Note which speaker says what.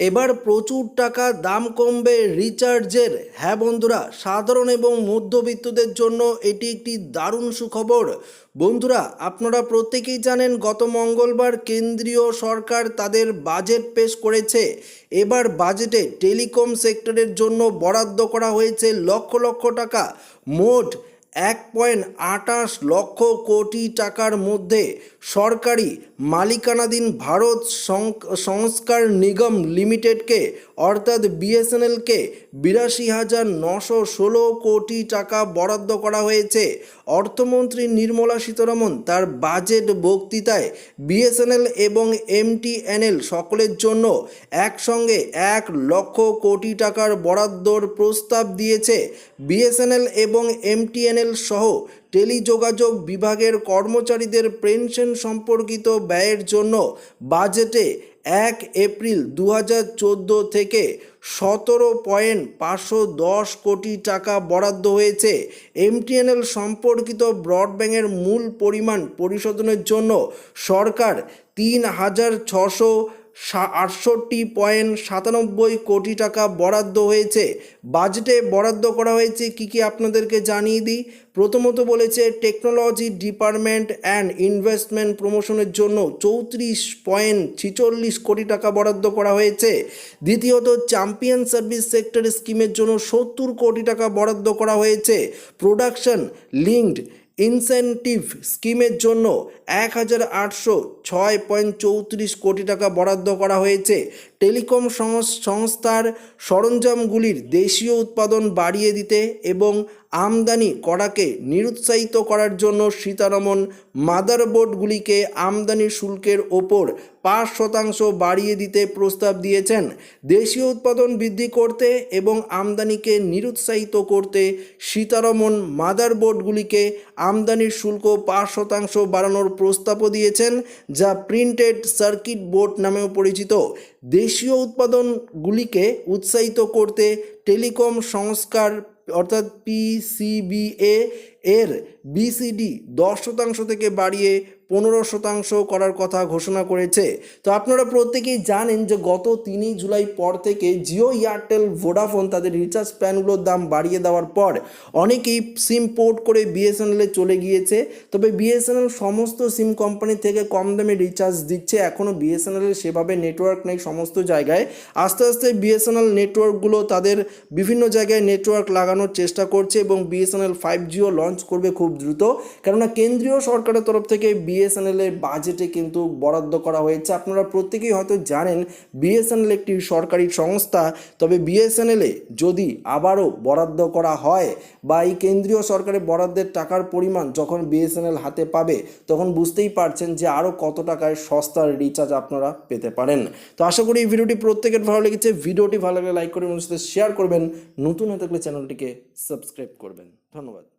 Speaker 1: এবার প্রচুর টাকা দাম কমবে রিচার্জের। হ্যাঁ বন্ধুরা, সাধারণ এবং মধ্যবিত্তদের জন্য এটি একটি দারুণ সুখবর। বন্ধুরা, আপনারা প্রত্যেকেই জানেন গত মঙ্গলবার কেন্দ্রীয় সরকার তাদের বাজেট পেশ করেছে। এবার বাজেটে টেলিকম সেক্টরের জন্য বরাদ্দ করা হয়েছে লক্ষ লক্ষ টাকা। মোট এক পয়েন্ট আটাশ লক্ষ কোটি টাকার মধ্যে সরকারি মালিকানাধীন ভারত সংস্কার নিগম লিমিটেডকে, অর্থাৎ বিএসএনএলকে, বিরাশি হাজার নশো ষোলো কোটি টাকা বরাদ্দ করা হয়েছে। অর্থমন্ত্রী নির্মলা সীতারমন তার বাজেট বক্তৃতায় বিএসএনএল এবং এমটিএনএল সকলের জন্য একসঙ্গে এক লক্ষ কোটি টাকার বরাদ্দর প্রস্তাব দিয়েছে। বিএসএনএল এবং এমটিএনএল সহ টেলিযোগাযোগ বিভাগের কর্মচারীদের পেনশন সম্পর্কিত ব্যয়ের জন্য বাজেটে এক এপ্রিল দু হাজার চোদ্দ থেকে সতেরো পয়েন্ট পাঁচশো দশ কোটি টাকা বরাদ্দ হয়েছে। এমটিএনএল সম্পর্কিত ব্রডব্যান্ডের মূল পরিমাণ পরিশোধনের জন্য সরকার তিন হাজার ছশো আটষট্টি পয়েন্ট সাতানব্বই কোটি টাকা বরাদ্দ হয়েছে। বাজেটে বরাদ্দ করা হয়েছে, কি কি আপনাদেরকে জানিয়ে দিই? প্রথমত বলেছে, টেকনোলজি ডিপার্টমেন্ট অ্যান্ড ইনভেস্টমেন্ট প্রমোশনের জন্য চৌত্রিশ পয়েন্ট ছিচল্লিশ কোটি টাকা বরাদ্দ করা হয়েছে। দ্বিতীয়ত চ্যাম্পিয়ন সার্ভিস সেক্টর স্কিমের জন্য সত্তর কোটি টাকা বরাদ্দ করা হয়েছে। প্রোডাকশন, লিঙ্কড ইনসেন্টিভ স্কিমের জন্য এক হাজার আটশো ছয় পয়েন্ট চৌত্রিশ কোটি টাকা বরাদ্দ করা হয়েছে। টেলিকম সংস- সংস্থার সরঞ্জামগুলির দেশীয় উৎপাদন বাড়িয়ে দিতে এবং আমদানি করাকে নিরুৎসাহিত করার জন্য সীতারমন মাদারবোর্ডগুলিকে আমদানি শুল্কের ওপর পাঁচ শতাংশ বাড়িয়ে দিতে প্রস্তাব দিয়েছেন। দেশীয় উৎপাদন বৃদ্ধি করতে এবং আমদানিকে নিরুৎসাহিত করতে সীতারমন মাদারবোর্ডগুলিকে আমদানির শুল্ক পাঁচ শতাংশ বাড়ানোর প্রস্তাবও দিয়েছেন, যা প্রিন্টেড সার্কিট বোর্ড নামেও পরিচিত। দেশীয় উৎপাদনগুলিকে উৎসাহিত করতে টেলিকম সংস্কার অর্থাৎ পিসিবিএ এর বিসিডি দশ শতাংশ থেকে বাড়িয়ে পনেরো শতাংশ করার কথা ঘোষণা করেছে। তো আপনারা প্রত্যেকেই জানেন যে গত তিনই জুলাই পর থেকে জিও, এয়ারটেল ভোডাফোন তাদের রিচার্জ প্ল্যানগুলোর দাম বাড়িয়ে দেওয়ার পর অনেকেই সিম পোর্ট করে বিএসএনএলে চলে গিয়েছে। তবে বিএসএনএল সমস্ত সিম কোম্পানি থেকে কম দামে রিচার্জ দিচ্ছে। এখনও বিএসএনএলের সেভাবে নেটওয়ার্ক নেই সমস্ত জায়গায়। আস্তে আস্তে বিএসএনএল নেটওয়ার্কগুলো তাদের বিভিন্ন জায়গায় নেটওয়ার্ক লাগানোর চেষ্টা করছে এবং বিএসএনএল ফাইভ জিও লঞ্চ করবে খুব দ্রুত। কেননা কেন্দ্রীয় সরকারের তরফ থেকে বিএসএনএল এর বাজেটে কিন্তু বরাদ্দ করা হয়েছে। আপনারা প্রত্যেকেই হয়তো জানেন বিএসএনএল একটি সরকারি সংস্থা। তবে বিএসএনএলে যদি আবারও বরাদ্দ করা হয় বা এই কেন্দ্রীয় সরকারের বরাদ্দের টাকার পরিমাণ যখন বিএসএনএল হাতে পাবে, তখন বুঝতেই পারছেন যে আরও কত টাকায় সস্তার রিচার্জ আপনারা পেতে পারেন। তো আশা করি এই ভিডিওটি প্রত্যেকের ভালো লেগেছে। ভিডিওটি ভালো লাগলে লাইক করে মানুষের সাথে শেয়ার করবেন। নতুন হয়ে থাকলে চ্যানেলটিকে সাবস্ক্রাইব করবেন। ধন্যবাদ।